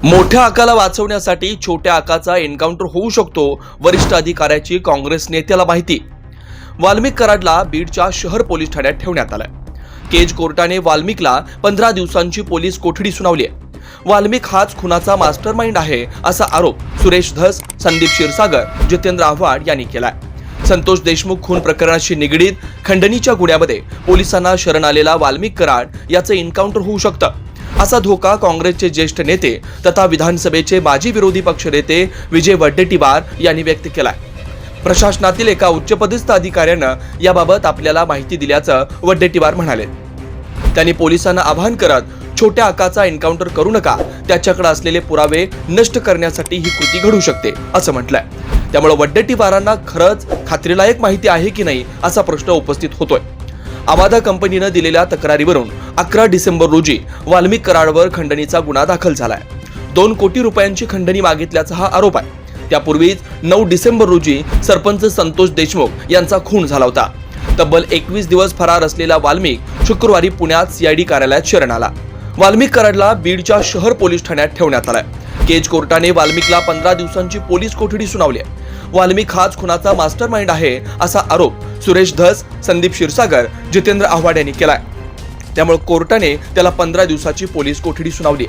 मोठ्या आकाला वाचवण्यासाठी छोट्या आकाचा एन्काउंटर होऊ शकतो वरिष्ठ अधिकाऱ्याची काँग्रेस नेत्याला माहिती. वाल्मिक कराडला बीडच्या शहर पोलीस ठाण्यात ठेवण्यात आलाय. केज कोर्टाने वाल्मिकला पंधरा दिवसांची पोलीस कोठडी सुनावली आहे. वाल्मिक हाच खुनाचा मास्टर माइंड आहे असा आरोप सुरेश धस संदीप क्षीरसागर जितेंद्र आव्हाड यांनी केलाय. संतोष देशमुख खून प्रकरणाशी निगडीत खंडणीच्या गुन्ह्यामध्ये पोलिसांना शरण आलेला वाल्मिक कराड याचं एन्काउंटर होऊ शकतं. असा धोका काँग्रेसचे ज्येष्ठ नेते तथा विधानसभेचे माजी विरोधी पक्षनेते विजय वड्डेटीवार यांनी व्यक्त केलाय. प्रशासनातील एका उच्चपदस्थ अधिकाऱ्यानं याबाबत आपल्याला माहिती दिल्याचं वड्डेटीवार म्हणाले. त्यांनी पोलिसांना आवाहन करत छोट्या आकाचा एन्काउंटर करू नका. त्याच्याकडे असलेले पुरावे नष्ट करण्यासाठी ही कृती घडू शकते असं म्हटलंय. त्यामुळे वड्डेटीवारांना खरंच खात्रीलायक माहिती आहे की नाही असा प्रश्न उपस्थित होतोय. आवादा कंपनीनं दिलेल्या तक्रारीवरून अकरा डिसेंबर रोजी वाल्मिक कराडवर खंडणीचा गुन्हा दाखल झालाय. दोन कोटी रुपयांची खंडणी मागितल्याचा हा आरोप आहे. त्यापूर्वीच नऊ डिसेंबर रोजी सरपंच संतोष देशमुख यांचा खून झाला होता. तब्बल एकवीस दिवस फरार असलेला वाल्मिक शुक्रवारी पुण्यात सीआयडी कार्यालयात शरण आला. वाल्मिक कराडला बीडच्या शहर पोलीस ठाण्यात ठेवण्यात आलाय. केज कोर्टाने वाल्मिकला पंधरा दिवसांची पोलीस कोठडी सुनावली आहे. वाल्मिक हाच खुनाचा मास्टर माइंड आहे असा आरोप सुरेश धस संदीप क्षीरसागर जितेंद्र आव्हाड यांनी केलाय. त्यामुळे कोर्टाने त्याला पंधरा दिवसाची पोलीस कोठडी सुनावली